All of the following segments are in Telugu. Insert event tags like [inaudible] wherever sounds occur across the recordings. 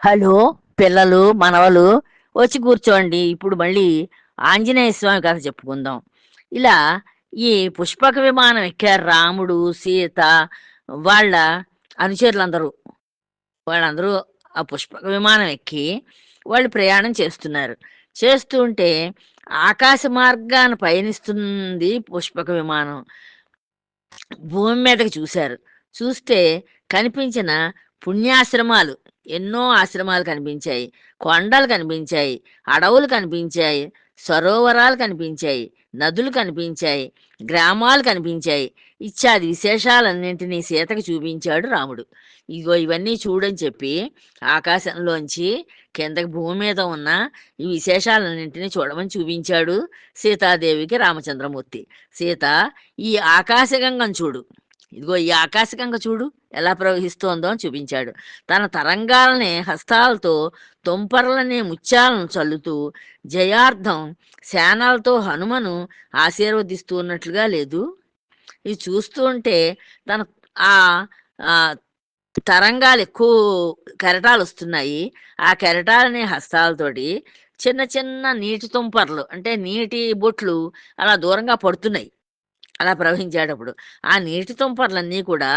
హలో పిల్లలు మనవలు వచ్చి కూర్చోండి. ఇప్పుడు మళ్ళీ ఆంజనేయ స్వామి కథ చెప్పుకుందాం. ఇలా ఈ పుష్పక విమానం ఎక్కారు రాముడు సీత వాళ్ళ అనుచరులందరూ. వాళ్ళందరూ ఆ పుష్పక విమానం ఎక్కి వాళ్ళు ప్రయాణం చేస్తున్నారు. చేస్తూ ఉంటే ఆకాశ మార్గాన్ని పయనిస్తుంది పుష్పక విమానం. భూమి మీదకి చూశారు. చూస్తే కనిపించిన పుణ్యాశ్రమాలు. ఎన్నో ఆశ్రమాలు కనిపించాయి. కొండలు కనిపించాయి. అడవులు కనిపించాయి. సరోవరాలు కనిపించాయి. నదులు కనిపించాయి. గ్రామాలు కనిపించాయి. ఇత్యాది విశేషాలన్నింటినీ సీతకు చూపించాడు రాముడు. ఇగో ఇవన్నీ చూడని చెప్పి ఆకాశంలోంచి కిందకి భూమి మీద ఉన్న ఈ విశేషాలన్నింటినీ చూడమని చూపించాడు సీతాదేవికి రామచంద్రమూర్తి. సీత ఈ ఆకాశగంగను చూడు. ఇదిగో ఈ ఆకాశగంగ చూడు ఎలా ప్రవహిస్తోందో అని చూపించాడు. తన తరంగాలని హస్తాలతో తొంపరలనే ముత్యాలను చల్లుతూ జయార్థం శానాలతో హనుమను ఆశీర్వదిస్తూ ఉన్నట్లుగా లేదు. ఇది చూస్తూ ఉంటే తన ఆ ఆ తరంగాలు ఎక్కువ కెరటాలు వస్తున్నాయి ఆ కెరటాలనే హస్తాలతోటి చిన్న చిన్న నీటి తుంపర్లు అంటే నీటి బొట్లు అలా దూరంగా పడుతున్నాయి. అలా ప్రవహించేటప్పుడు ఆ నీటి తుంపర్లన్నీ కూడా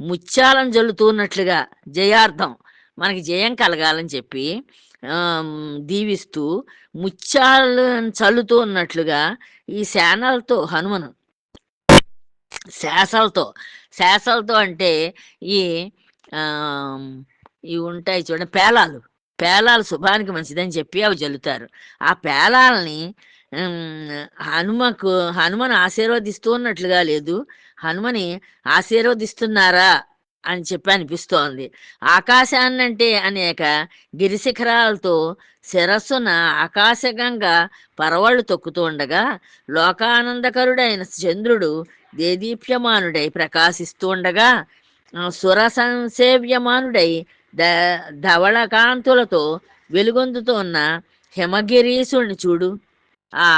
ముత్యాలను జల్లుతున్నట్లుగా జయార్థం. మనకి జయం కలగాలని చెప్పి దీవిస్తూ ముత్యాలను చల్లుతూ ఉన్నట్లుగా ఈ శానాలతో హనుమను శాసలతో శాసలతో అంటే ఈ ఇవి ఉంటాయి చూడండి పేలాలు. పేలాలు శుభానికి మంచిదని చెప్పి అవి జల్లుతారు. ఆ పేలాలని హనుమకు హనుమను ఆశీర్వదిస్తూ ఉన్నట్లుగా లేదు. హనుమని ఆశీర్వదిస్తున్నారా అని చెప్పి అనిపిస్తోంది. ఆకాశాన్నంటే అనేక గిరిశిఖరాలతో శిరస్సున ఆకాశగంగా పరవళ్ళు తొక్కుతూ ఉండగా లోకానందకరుడైన చంద్రుడు దేదీప్యమానుడై ప్రకాశిస్తూ ఉండగా సురసంసేవ్యమానుడై ద ధవళకాంతులతో వెలుగొందుతూ ఉన్న హిమగిరీసుని చూడు. ఆ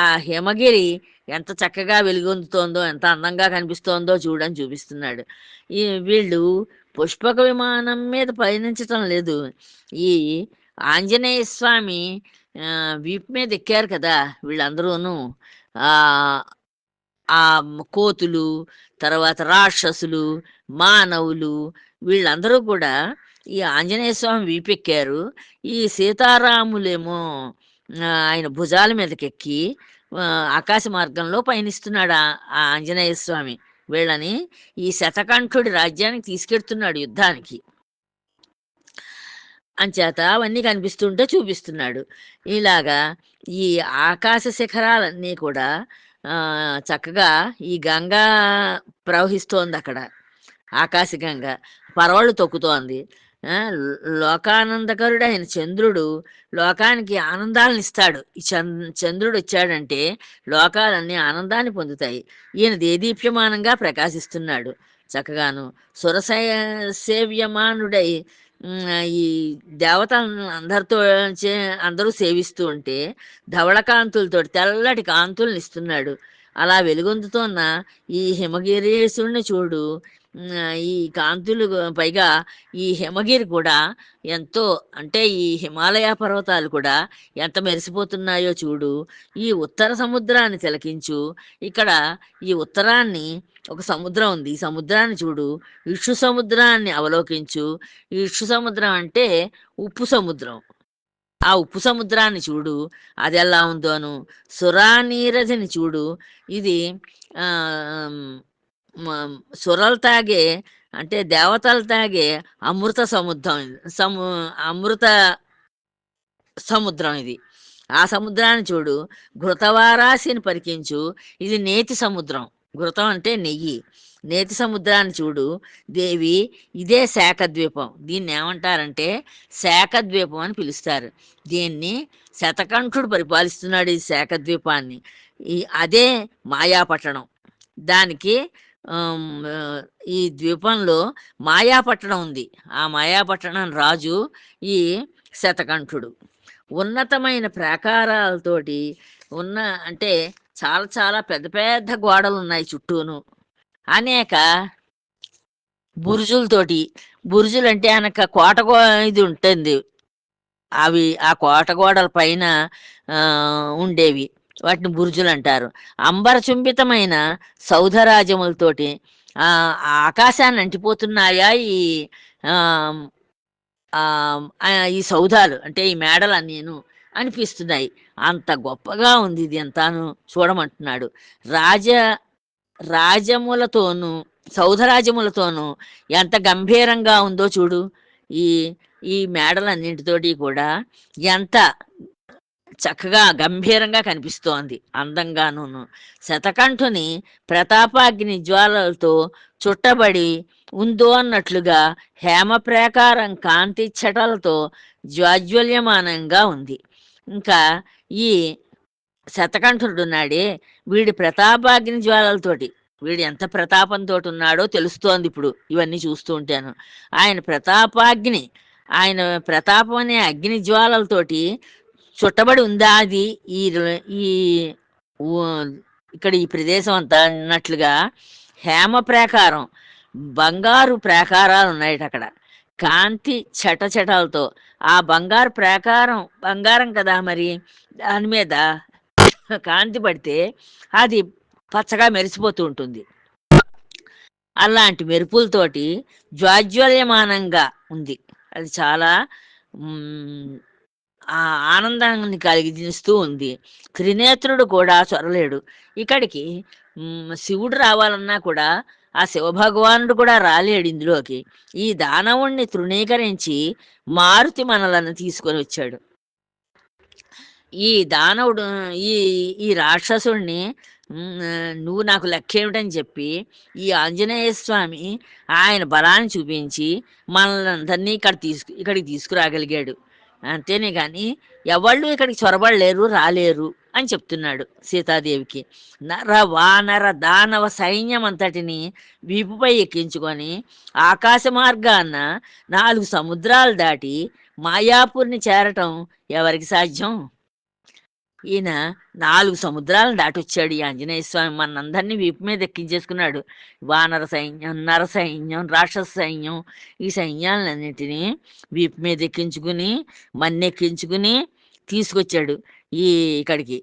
ఆ హిమగిరి ఎంత చక్కగా వెలుగొందుతోందో ఎంత అందంగా కనిపిస్తోందో చూడని చూపిస్తున్నాడు. ఈ వీళ్ళు పుష్పక విమానం మీద పయనించటం లేదు. ఈ ఆంజనేయ స్వామి వీపు మీద ఎక్కారు కదా వీళ్ళందరూను. ఆ కోతులు తర్వాత రాక్షసులు మానవులు వీళ్ళందరూ కూడా ఈ ఆంజనేయ స్వామి వీపెక్కారు ఈ సీతారాములేమో ఆయన భుజాల మీదకెక్కి ఆకాశ మార్గంలో పయనిస్తున్నాడు ఆ ఆంజనేయ స్వామి. వీళ్ళని ఈ శతకంఠుడి రాజ్యానికి తీసుకెడుతున్నాడు యుద్ధానికి. అంచేత అవన్నీ కనిపిస్తుంటే చూపిస్తున్నాడు. ఇలాగా ఈ ఆకాశ శిఖరాలన్నీ కూడా చక్కగా ఈ గంగా ప్రవహిస్తోంది అక్కడ ఆకాశ గంగ. పరవళ్ళు తొక్కుతోంది. లోకానందకరుడు ఆయన చంద్రుడు లోకానికి ఆనందాలను ఇస్తాడు. ఈ చంద్రుడు వచ్చాడంటే లోకాలన్నీ ఆనందాన్ని పొందుతాయి. ఈయన దేదీప్యమానంగా ప్రకాశిస్తున్నాడు. చక్కగాను సురసయ సేవ్యమానుడై ఈ దేవతలను అందరితో చే- అందరూ సేవిస్తూ ఉంటే ధవళకాంతులతో తెల్లటి కాంతుల్ని ఇస్తున్నాడు. అలా వెలుగొందుతున్న ఈ హిమగిరీశుడిని చూడు ఈ కాంతులు పైగా ఈ హిమగిరి కూడా ఎంతో అంటే ఈ హిమాలయ పర్వతాలు కూడా ఎంత మెరిసిపోతున్నాయో చూడు. ఈ ఉత్తర సముద్రాన్ని తిలకించు. ఇక్కడ ఈ ఉత్తరాన్ని ఒక సముద్రం ఉంది. ఈ సముద్రాన్ని చూడు. ఇక్షు సముద్రాన్ని అవలోకించు. ఈ సముద్రం అంటే ఉప్పు సముద్రం. ఆ ఉప్పు సముద్రాన్ని చూడు. అది ఎలా ఉందోను? సురానీరజని చూడు. ఇది సురలు తాగే అంటే దేవతలు తాగే అమృత సముద్రం సము అమృత సముద్రం ఇది. ఆ సముద్రాన్ని చూడు ఘృతవారాశిని పరికించు ఇది నేతి సముద్రం. ఘృతం అంటే నెయ్యి. నేతి సముద్రాన్ని చూడు దేవి ఇదే శాఖద్వీపం. దీన్ని ఏమంటారంటే శాఖద్వీపం అని పిలుస్తారు. దీన్ని శతకంఠుడు పరిపాలిస్తున్నాడు ఈ శాఖద్వీపాన్ని. ఈ అదే మాయాపట్టణం. దానికి ఈ ద్వీపంలో మాయాపట్టణం ఉంది. ఆ మాయాపట్టణం రాజు ఈ శతకంఠుడు. ఉన్నతమైన ప్రాకారాలతోటి ఉన్న అంటే చాలా చాలా పెద్ద పెద్ద గోడలు ఉన్నాయి చుట్టూను. అనేక బురుజులతోటి బురుజులు అంటే అనక కోట గో ఇది ఉంటుంది. అవి ఆ కోట గోడల పైన ఉండేవి. వాటిని బుర్జులు అంటారు అంబరచుంబితమైన సౌధరాజ్యములతోటి ఆ ఆ ఆకాశాన్ని అంటిపోతున్నాయా ఈ ఆ, ఈ సౌధాలు అంటే ఈ మేడలు నేను అనిపిస్తున్నాయి. అంత గొప్పగా ఉంది ఇది అంతాను చూడమంటున్నాడు. రాజ రాజములతోనూ సౌధరాజ్యములతోనూ ఎంత గంభీరంగా ఉందో చూడు. ఈ ఈ మేడలన్నింటితోటి కూడా ఎంత చక్కగా గంభీరంగా కనిపిస్తోంది. అందంగాను శతకంఠుని ప్రతాపాగ్ని జ్వాలలతో చుట్టబడి ఉందో అన్నట్లుగా హేమ ప్రాకారం కాంతి చటలతో జ్వాజ్వల్యమానంగా ఉంది. ఇంకా ఈ శతకంఠుడున్నాడే వీడి ప్రతాపాగ్ని జ్వాలలతోటి. వీడు ఎంత ప్రతాపంతో ఉన్నాడో తెలుస్తోంది ఇప్పుడు. ఇవన్నీ చూస్తూ ఉంటాను. ఆయన ప్రతాపాగ్ని ఆయన ప్రతాపం అనే అగ్ని జ్వాలలతోటి చుట్టబడి ఉందా అది? ఈ ఈ ఇక్కడ ఈ ప్రదేశం అంతా అన్నట్లుగా హేమ ప్రాకారం బంగారు ప్రాకారాలు ఉన్నాయి అక్కడ. కాంతి చటచటాలతో ఆ బంగారు ప్రాకారం బంగారం కదా మరి? దాని మీద కాంతి పడితే అది పచ్చగా మెరిసిపోతూ ఉంటుంది. అలాంటి మెరుపులతోటి జ్వాజ్వల్యమానంగా ఉంది. అది చాలా ఆ ఆనందాన్ని కలిగిస్తూ ఉంది. త్రినేత్రుడు కూడా చొరలేడు. ఇక్కడికి శివుడు రావాలన్నా కూడా ఆ శివభగవానుడు కూడా రాలేడు ఇందులోకి. ఈ దానవుణ్ణి తృణీకరించి మారుతి మనలను తీసుకొని వచ్చాడు. ఈ దానవుడు ఈ ఈ రాక్షసుణ్ణి నువ్వు నాకు లెక్క ఏమిటని చెప్పి ఈ ఆంజనేయ స్వామి ఆయన బలాన్ని చూపించి మనల్ని అందరినీ ఇక్కడ తీసుకు ఇక్కడికి తీసుకురాగలిగాడు. అంతేనే కానీ ఎవళ్ళు ఇక్కడికి చొరబడలేరు రాలేరు అని చెప్తున్నాడు సీతాదేవికి. నర వానర దానవ సైన్యం అంతటిని వీపుపై ఎక్కించుకొని ఆకాశ మార్గాన నాలుగు సముద్రాలు దాటి మాయాపూర్ని చేరటం ఎవరికి సాధ్యం? ఈయన నాలుగు సముద్రాలను దాటొచ్చాడు. ఈ ఆంజనేయ స్వామి మనందరినీ వీపు మీద ఎక్కించేసుకున్నాడు. వానర సైన్యం నర సైన్యం రాక్షస సైన్యం ఈ సైన్యాలన్నింటినీ వీపు మీద ఎక్కించుకుని మన్నెక్కించుకుని తీసుకొచ్చాడు ఈ ఇక్కడికి.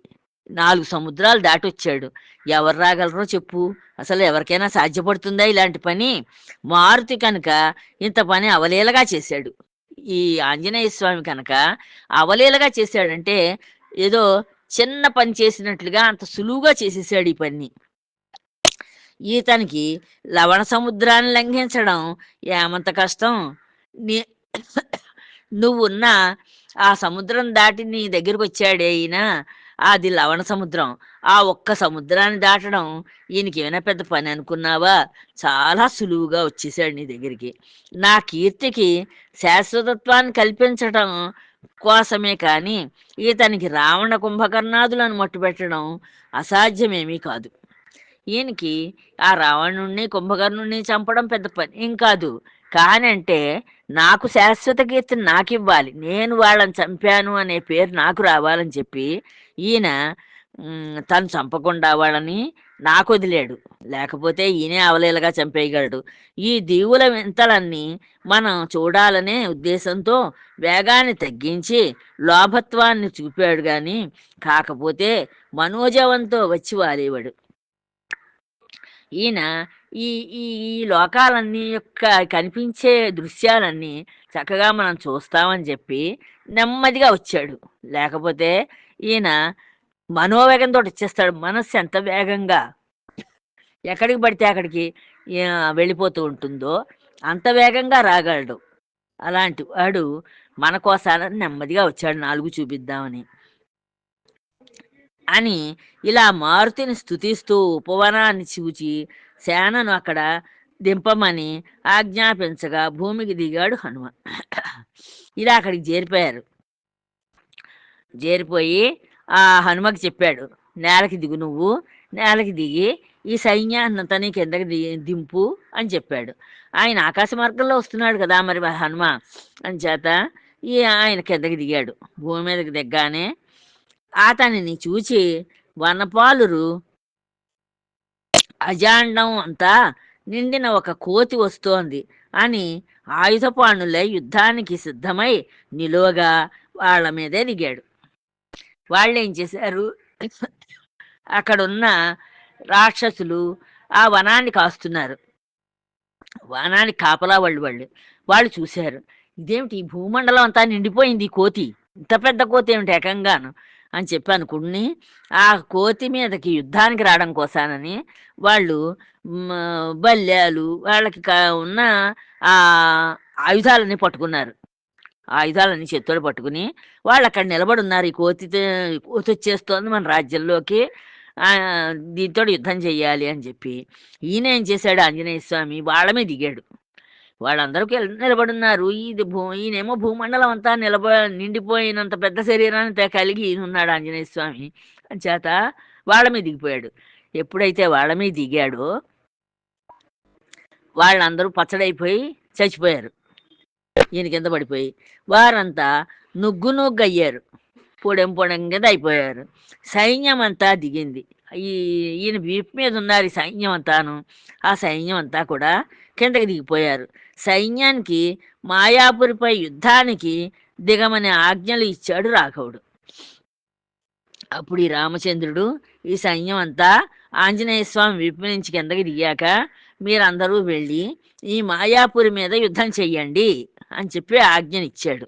నాలుగు సముద్రాలు దాటొచ్చాడు. ఎవరు రాగలరో చెప్పు. అసలు ఎవరికైనా సాధ్యపడుతుందా ఇలాంటి పని? మారుతి కనుక ఇంత పని అవలీలగా చేశాడు. ఈ ఆంజనేయ స్వామి కనుక అవలీలగా చేశాడంటే ఏదో చిన్న పని చేసినట్లుగా అంత సులువుగా చేసేసాడు ఈ పని. ఈతనికి లవణ సముద్రాన్ని లంఘించడం ఏమంత కష్టం? నీ [coughs] నువ్వున్న ఆ సముద్రం దాటి నీ దగ్గరకు వచ్చాడే ఈయన? అది లవణ సముద్రం. ఆ ఒక్క సముద్రాన్ని దాటడం ఈయనకి ఏమైనా పెద్ద పని అనుకున్నావా? చాలా సులువుగా వచ్చేసాడు నీ దగ్గరికి. నా కీర్తికి శాశ్వతత్వాన్ని కల్పించటం కోసమే కానీ ఈతనికి రావణ కుంభకర్ణాదులను మట్టుపెట్టడం అసాధ్యమేమీ కాదు. ఈయనకి ఆ రావణుణ్ణి కుంభకర్ణుణ్ణి చంపడం పెద్ద పని ఏం కాదు. కానంటే నాకు శాశ్వత కీర్తిని నాకు ఇవ్వాలి. నేను వాళ్ళని చంపాను అనే పేరు నాకు రావాలని చెప్పి ఈయన తను చంపకుండా వాళ్ళని నాకు వదిలేడు. లేకపోతే ఈయనే అవలీలగా చంపేయగలడు. ఈ దీవుల వింతలన్నీ మనం చూడాలనే ఉద్దేశంతో వేగాన్ని తగ్గించి లోభత్వాన్ని చూపాడు గాని కాకపోతే మనోజవంతో వచ్చి వాలేవాడు. ఈయన ఈ ఈ ఈ లోకాలన్నీ యొక్క కనిపించే దృశ్యాలన్నీ చక్కగా మనం చూస్తామని చెప్పి నెమ్మదిగా వచ్చాడు. లేకపోతే ఈయన మనోవేగంతో ఇచ్చేస్తాడు మనస్సు ఎంత వేగంగా ఎక్కడికి పడితే అక్కడికి వెళ్ళిపోతూ ఉంటుందో అంత వేగంగా రాగలడు. అలాంటి వాడు మన కోసాన నెమ్మదిగా వచ్చాడు నాలుగు చూపిద్దామని. అని ఇలా మారుతిని స్థుతిస్తూ ఉపవనాన్ని చూచి సేనను అక్కడ దింపమని ఆజ్ఞాపించగా భూమికి దిగాడు హనుమ. ఇలా అక్కడికి చేరిపోయారు. చేరిపోయి ఆ హనుమకి చెప్పాడు నేలకి దిగు నువ్వు నేలకి దిగి ఈ సైన్యాన్నంతని కిందకి ది దింపు అని చెప్పాడు. ఆయన ఆకాశ మార్గంలో వస్తున్నాడు కదా మరి హనుమ అని చేత ఈ ఆయన కిందకి దిగాడు. భూమి మీదకి దిగ్గానే అతనిని చూచి వనపాలురు అజాండం అంతా నిండిన ఒక కోతి వస్తోంది అని ఆయుధపాణులై యుద్ధానికి సిద్ధమై నిలువగా వాళ్ళ మీదే దిగాడు. వాళ్ళు ఏం చేశారు? అక్కడున్న రాక్షసులు ఆ వనాన్ని కాస్తున్నారు. వనాన్ని కాపలా వాళ్ళు వాళ్ళు. వాళ్ళు చూశారు. ఇదేమిటి? ఈ భూమండలం అంతా నిండిపోయింది కోతి. ఇంత పెద్ద కోతి ఏమిటి ఏకంగాను? అని చెప్పి అనుకుని ఆ కోతి మీదకి యుద్ధానికి రావడం కోసానని వాళ్ళు బల్యాలు వాళ్ళకి ఉన్న ఆ ఆయుధాలని పట్టుకున్నారు. ఆయుధాలన్నీ చేతులు పట్టుకుని వాళ్ళు అక్కడ నిలబడి ఉన్నారు ఈ కోతి కోతి వచ్చేస్తోంది మన రాజ్యంలోకి. దీంతో యుద్ధం చేయాలి అని చెప్పి. ఈయన ఏం చేశాడు ఆంజనేయ స్వామి? వాళ్ళ మీద దిగాడు. వాళ్ళందరూ నిలబడున్నారు. ఇది భూ ఈయనేమో భూమండలం అంతా నిలబ నిండిపోయినంత పెద్ద శరీరాన్ని కలిగి ఈయన ఉన్నాడు ఆంజనేయ స్వామి. చేత వాళ్ళ మీద దిగిపోయాడు. ఎప్పుడైతే వాళ్ళ మీద దిగాడో వాళ్ళందరూ పచ్చడైపోయి చచ్చిపోయారు. ఈయన కింద పడిపోయి. వారంతా నుగ్గు నుగ్గు అయ్యారు పొడెం పొడెం కింద అయిపోయారు. సైన్యం అంతా దిగింది. ఈ ఈయన వీపు మీద ఉన్నారు ఈ సైన్యం అంతాను ఆ సైన్యం అంతా కూడా కిందకి దిగిపోయారు. సైన్యానికి మాయాపురిపై యుద్ధానికి దిగమని ఆజ్ఞలు ఇచ్చాడు రాఘవుడు. అప్పుడు ఈ రామచంద్రుడు ఈ సైన్యం అంతా ఆంజనేయ స్వామి విప్పు నుంచి కిందకి దిగాక మీరందరూ వెళ్ళి ఈ మాయాపురి మీద యుద్ధం చెయ్యండి. అని చెప్పి ఆజ్ఞనిచ్చాడు.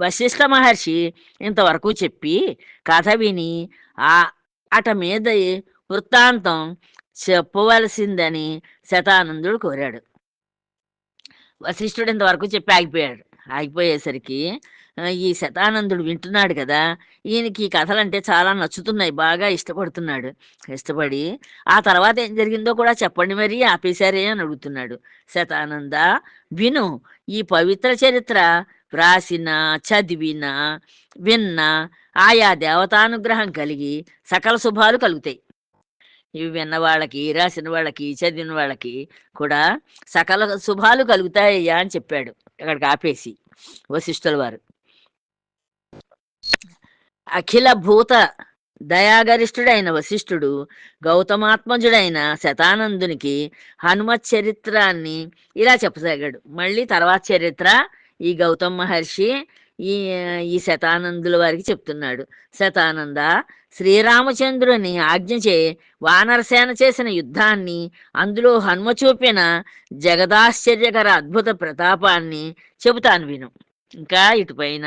వశిష్ఠ మహర్షి ఇంతవరకు చెప్పి కథ విని ఆ అట మీద వృత్తాంతం చెప్పవలసిందని శతానందుడు కోరాడు. వశిష్ఠుడు ఇంతవరకు చెప్పి ఆగిపోయాడు. ఆగిపోయేసరికి ఈ శతానందుడు వింటున్నాడు కదా. ఈయనకి ఈ కథలంటే చాలా నచ్చుతున్నాయి బాగా ఇష్టపడుతున్నాడు. ఇష్టపడి ఆ తర్వాత ఏం జరిగిందో కూడా చెప్పండి మరి ఆపేశారే అని అడుగుతున్నాడు. శతానంద విను ఈ పవిత్ర చరిత్ర వ్రాసిన చదివిన విన్న ఆయా దేవతానుగ్రహం కలిగి సకల శుభాలు కలుగుతాయి. ఇవి విన్న వాళ్ళకి రాసిన వాళ్ళకి చదివిన వాళ్ళకి కూడా సకల శుభాలు కలుగుతాయ్యా అని చెప్పాడు. అక్కడికి ఆపేసి వశిష్ఠుల వారు. అఖిల భూత దయాగరిష్ఠుడైన వశిష్ఠుడు గౌతమాత్మజుడైన శతానందునికి హనుమత్ చరిత్రాన్ని ఇలా చెప్పసాగాడు. మళ్ళీ తర్వాత చరిత్ర ఈ గౌతమ్ మహర్షి ఈ ఈ శతానందుల వారికి చెప్తున్నాడు. శతానంద శ్రీరామచంద్రుని ఆజ్ఞచే వానరసేన చేసిన యుద్ధాన్ని అందులో హనుమ చూపిన జగదాశ్చర్యకర అద్భుత ప్రతాపాన్ని చెబుతాను విను. ఇంకా ఇటుపైన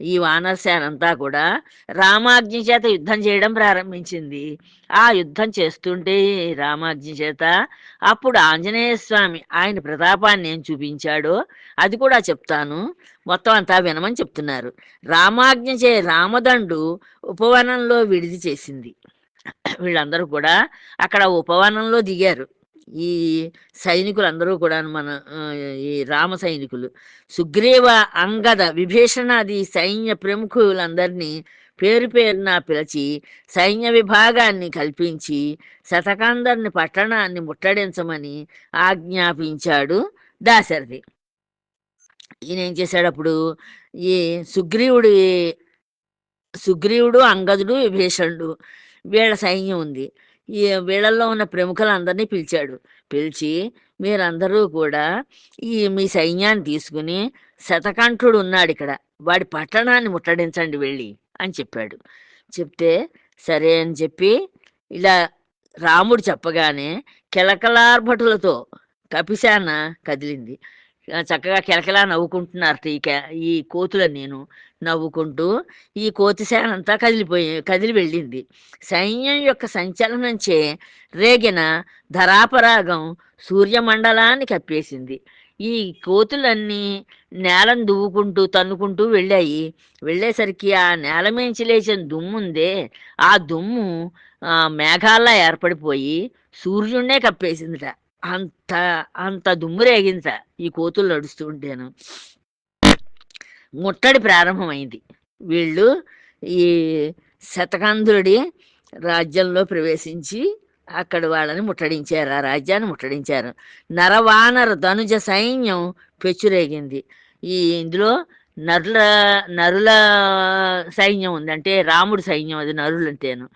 ఈ వానరసేన అంతా కూడా రామాజ్ఞ చేత యుద్ధం చేయడం ప్రారంభించింది. ఆ యుద్ధం చేస్తుంటే రామాజ్ఞ చేత అప్పుడు ఆంజనేయ స్వామి ఆయన ప్రతాపాన్ని ఏం చూపించాడో అది కూడా చెప్తాను. మొత్తం అంతా వినమని చెప్తున్నారు. రామాజ్ఞ చే రామదండు ఉపవనంలో విడిది చేసింది. వీళ్ళందరూ కూడా అక్కడ ఉపవనంలో దిగారు. ఈ సైనికులందరూ కూడా మన ఈ రామ సైనికులు. సుగ్రీవ అంగద విభీషణాది సైన్య ప్రముఖులందరినీ పేరు పేరున పిలిచి సైన్య విభాగాన్ని కల్పించి శతకందరిని పట్టణాన్ని ముట్టడించమని ఆజ్ఞాపించాడు దాశరథి. ఈయన ఏం చేశాడు అప్పుడు ఈ సుగ్రీవుడి సుగ్రీవుడు అంగదుడు విభీషణుడు వీళ్ళ సైన్యం ఉంది. ఈ వీళ్ళల్లో ఉన్న ప్రముఖులందరినీ పిలిచాడు. పిలిచి మీరందరూ కూడా ఈ మీ సైన్యాన్ని తీసుకుని శతకంఠుడు ఉన్నాడు ఇక్కడ. వాడి పట్టణాన్ని ముట్టడించండి వెళ్ళి అని చెప్పాడు. చెప్తే సరే అని చెప్పి ఇలా రాముడు చెప్పగానే కిలకలార్భటులతో కపిశాన కదిలింది. చక్కగా కిలకిలా నవ్వుకుంటున్నారు ఈ ఈ కోతుల నేను. నవ్వుకుంటూ ఈ కోతిశానంతా కదిలిపోయి కదిలి వెళ్ళింది. సైన్యం యొక్క సంచలనంచే రేగిన ధరాపరాగం సూర్యమండలాన్ని కప్పేసింది. ఈ కోతులన్నీ నేలను దువ్వుకుంటూ తన్నుకుంటూ వెళ్ళాయి. వెళ్ళేసరికి ఆ నేల మించి లేచిన దుమ్ముందే ఆ దుమ్ము మేఘాల్లా ఏర్పడిపోయి సూర్యుడినే కప్పేసిందిట. అంత అంత దుమ్ము రేగిందిట ఈ కోతులు నడుస్తూ ఉంటాను. ముట్టడి ప్రారంభమైంది. వీళ్ళు ఈ శతకంధుడి రాజ్యంలో ప్రవేశించి అక్కడ వాళ్ళని ముట్టడించారు. ఆ రాజ్యాన్ని ముట్టడించారు. నరవానర ధనుజ సైన్యం పెచ్చురేగింది. ఈ ఇందులో నరుల నరుల సైన్యం ఉంది. అంటే రాముడి సైన్యం అది నరులు అంటేను.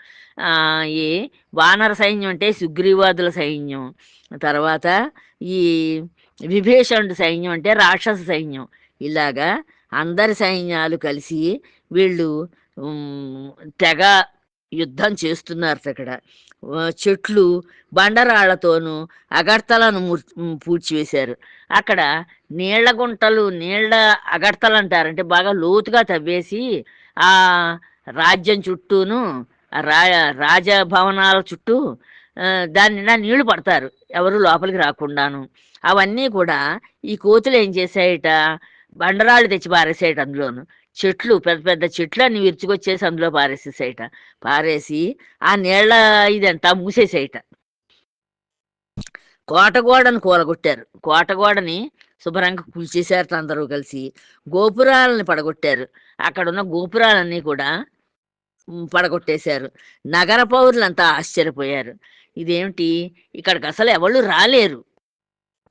ఈ వానర సైన్యం అంటే సుగ్రీవాదుల సైన్యం. తర్వాత ఈ విభీషణుడి సైన్యం అంటే రాక్షస సైన్యం. ఇలాగా అందరి సైన్యాలు కలిసి వీళ్ళు తెగ యుద్ధం చేస్తున్నారు అక్కడ చెట్లు బండరాళ్ళతోనూ అగడ్తలను పూడ్చివేశారు. అక్కడ నీళ్ళ గుంటలు నీళ్ళ అగడ్తలు అంటారంటే బాగా లోతుగా తవ్వేసి ఆ రాజ్యం చుట్టూను రా రాజభవనాల చుట్టూ దాని నిండా నీళ్ళు పడతారు. ఎవరు లోపలికి రాకుండాను. అవన్నీ కూడా ఈ కోతులు ఏం చేశాయట? బండరాళ్ళు తెచ్చి పారేసాయట అందులోను. చెట్లు పెద్ద పెద్ద చెట్లు అన్ని విరుచుకొచ్చేసి అందులో పారేసేసాయట. పారేసి ఆ నీళ్ళ ఇదంతా మూసేసేయట. కోటగోడను కూలగొట్టారు. కోటగోడని శుభ్రంగా కూల్చేశారట అందరూ కలిసి. గోపురాలని పడగొట్టారు. అక్కడ ఉన్న గోపురాలన్నీ కూడా పడగొట్టేశారు. నగర పౌరులంతా ఆశ్చర్యపోయారు. ఇదేమిటి? ఇక్కడికి అసలు ఎవళ్ళు రాలేరు.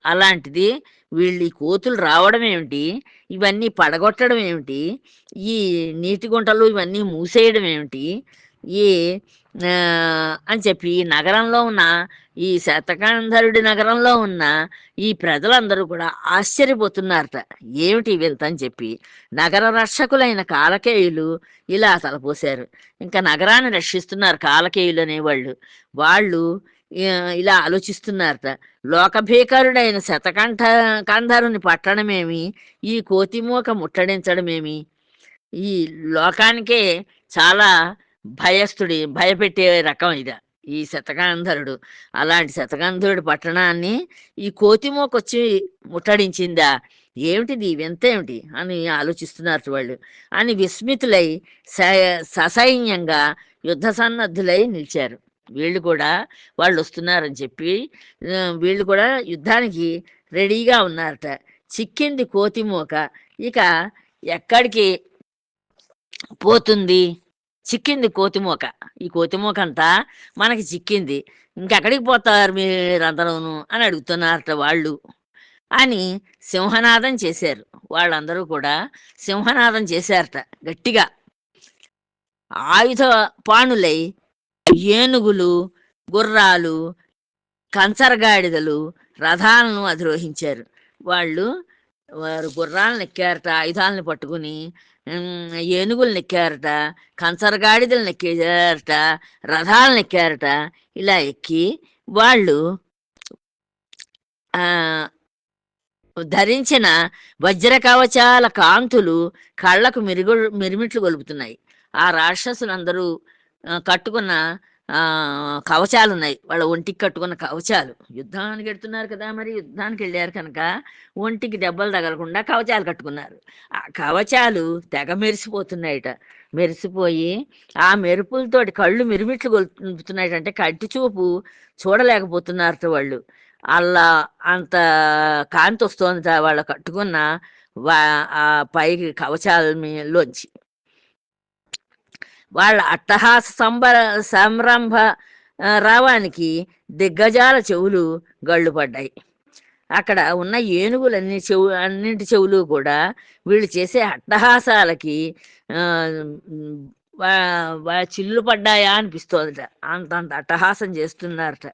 అలాంటిది వీళ్ళు ఈ కోతులు రావడం ఏమిటి? ఇవన్నీ పడగొట్టడం ఏమిటి? ఈ నీటి గుంటలు ఇవన్నీ మూసేయడం ఏమిటి? ఈ అని చెప్పి నగరంలో ఉన్న ఈ శతకంధరుడి నగరంలో ఉన్న ఈ ప్రజలందరూ కూడా ఆశ్చర్యపోతున్నారట. ఏమిటి వింత అని చెప్పి. నగర రక్షకులైన కాలకేయులు ఇలా తలపోశారు. ఇంకా నగరాన్ని రక్షిస్తున్నారు కాలకేయులు అనేవాళ్ళు. వాళ్ళు ఇలా ఆలోచిస్తున్నారట. లోకభీకరుడైన శతకంఠ కంధరుని పట్టణమేమి ఈ కోతిమూక ముట్టడించడమేమి? ఈ లోకానికే చాలా భయస్థుడి భయపెట్టే రకం ఇది ఈ శతకాంధరుడు. అలాంటి శతకాంధరుడు పట్టణాన్ని ఈ కోతిమోక వచ్చి ముట్టడించిందా? ఏమిటిది? వింత ఏమిటి అని ఆలోచిస్తున్నారు వాళ్ళు. అని విస్మితులై స- ససైన్యంగా యుద్ధ సన్నద్ధులై నిలిచారు. వీళ్ళు కూడా వాళ్ళు వస్తున్నారని చెప్పి వీళ్ళు కూడా యుద్ధానికి రెడీగా ఉన్నారట. చిక్కింది కోతిమూక ఇక ఎక్కడికి పోతుంది? చిక్కింది కోతిమూక ఈ కోతిమూక అంతా మనకి చిక్కింది. ఇంకెక్కడికి పోతారు మీరందరూను అని అడుగుతున్నారట వాళ్ళు. అని సింహనాదం చేశారు. వాళ్ళందరూ కూడా సింహనాదం చేశారట గట్టిగా. ఆయుధ పాణులై ఏనుగులు గుర్రాలు కంచరగాడిదలు రథాలను అధిరోహించారు. వాళ్ళు వారు గుర్రాలను ఎక్కారట ఆయుధాలను పట్టుకుని ఏనుగులు నెక్కారట ఎక్కారట కంచరగాడిదలను ఎక్కారట రథాలను ఎక్కారట ఇలా ఎక్కి వాళ్ళు ధరించిన వజ్ర కవచాల కాంతులు కళ్ళకు మిరుగు మిరిమిట్లు గొలుపుతున్నాయి. ఆ రాక్షసులందరూ కట్టుకున్న కవచాలు ఉన్నాయి వాళ్ళ ఒంటికి కట్టుకున్న కవచాలు. యుద్ధానికి వెళ్తున్నారు కదా మరి యుద్ధానికి వెళ్ళారు కనుక ఒంటికి దెబ్బలు తగలకుండా కవచాలు కట్టుకున్నారు. ఆ కవచాలు తెగ మెరిసిపోతున్నాయట. మెరిసిపోయి ఆ మెరుపులతోటి కళ్ళు మిరుమిట్లు గొలుపుతున్నాయట అంటే కంటి చూపు చూడలేకపోతున్నారట వాళ్ళు. అలా అంత కాంతి వస్తుంది వాళ్ళు కట్టుకున్న వా- ఆ పైకి కవచాల మీలోంచి వాళ్ళ అట్టహాస సంబర సంరంభ రావానికి దిగ్గజాల చెవులు గళ్ళు పడ్డాయి. అక్కడ ఉన్న ఏనుగులన్నీ చెవు అన్నింటి చెవులు కూడా వీళ్ళు చేసే అట్టహాసాలకి చిల్లు పడ్డాయా అనిపిస్తోందట. అంత అంత అట్టహాసం చేస్తున్నారట.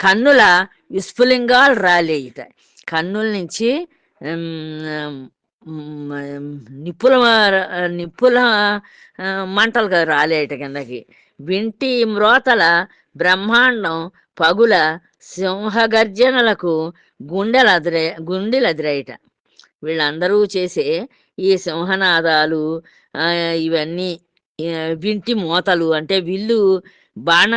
కన్నుల విస్ఫులింగాలు రాలేయిట. కన్నుల నుంచి నిప్పుల నిప్పుల మంటలుగా రాలేట కిందకి. వింటి మ్రోతల బ్రహ్మాండం పగుల సింహగర్జనలకు గుండెలు అదిరే వీళ్ళందరూ చేసే ఈ సింహనాదాలు ఇవన్నీ వింటి మోతలు అంటే విల్లు బాణ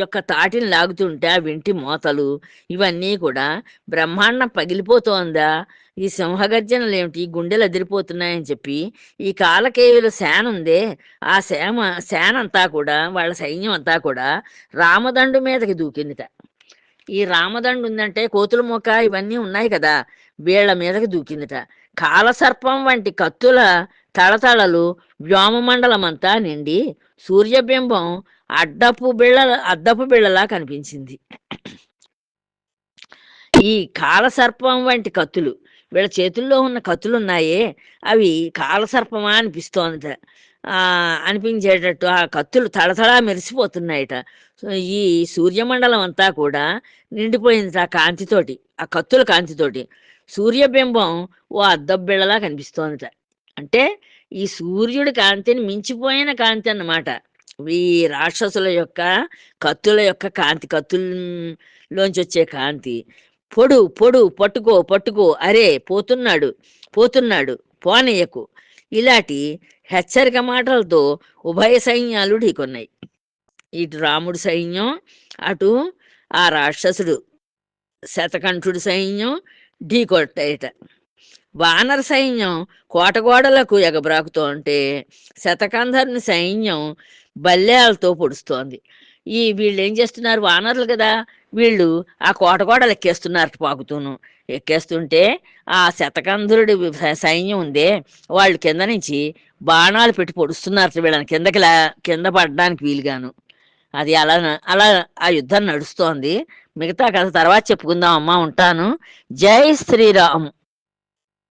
యొక్క తాటిని లాగుతుంటే ఆ వింటి మోతలు ఇవన్నీ కూడా బ్రహ్మాండం పగిలిపోతోందా? ఈ సింహగర్జనలు ఏమిటి? గుండెలు అదిరిపోతున్నాయని చెప్పి ఈ కాలకేయుల సేన ఉందే. ఆ సేమ సేన అంతా కూడా వాళ్ళ సైన్యం అంతా కూడా రామదండు మీదకి దూకిందిట. ఈ రామదండు ఉందంటే కోతుల మొక్క ఇవన్నీ ఉన్నాయి కదా వీళ్ళ మీదకి దూకిందిట. కాలసర్పం వంటి కత్తుల తళతళలు వ్యోమమండలమంతా నిండి సూర్యబింబం అడ్డపు బిళ్ళ అద్దపు బిళ్ళలా కనిపించింది. ఈ కాలసర్పం వంటి కత్తులు వీళ్ళ చేతుల్లో ఉన్న కత్తులు ఉన్నాయే అవి కాలసర్పమా అనిపిస్తోందట. అనిపించేటట్టు ఆ కత్తులు తడతడా మెరిసిపోతున్నాయట. ఈ సూర్యమండలం అంతా కూడా నిండిపోయింది ఆ కాంతితోటి ఆ కత్తుల కాంతితోటి. సూర్యబింబం ఓ అద్దబిళ్ళలా కనిపిస్తోందిట. అంటే ఈ సూర్యుడి కాంతిని మించిపోయిన కాంతి అన్నమాట. ఈ రాక్షసుల యొక్క కత్తుల యొక్క కాంతి కత్తుల్లోంచి వచ్చే కాంతి. పొడు పొడు పట్టుకో పట్టుకో అరే పోతున్నాడు పోతున్నాడు పోనీయకు. ఇలాంటి హెచ్చరిక మాటలతో ఉభయ సైన్యాలు ఢీకొన్నాయి. ఇటు రాముడు సైన్యం అటు ఆ రాక్షసుడు శతకంఠుడి సైన్యం ఢీకొట్టాయట వానర సైన్యం కోటగోడలకు ఎగబ్రాకుతూ ఉంటే శతకంధర్ని సైన్యం బల్లేలతో పొడుస్తోంది. ఈ వీళ్ళు ఏం చేస్తున్నారు? వానరులు కదా. వీళ్ళు ఆ కోటగోడలు ఎక్కేస్తున్నారు పాకుతూను. ఎక్కేస్తుంటే ఆ శతకంధురుడి సైన్యం ఉందే. వాళ్ళు కింద నుంచి బాణాలు పెట్టి పొడుస్తున్నారు వీళ్ళని కిందకి కింద పడడానికి వీలుగాను. అది అలా అలా ఆ యుద్ధం నడుస్తోంది. మిగతా కథ తర్వాత చెప్పుకుందాం. అమ్మా ఉంటాను. జై శ్రీరామ్.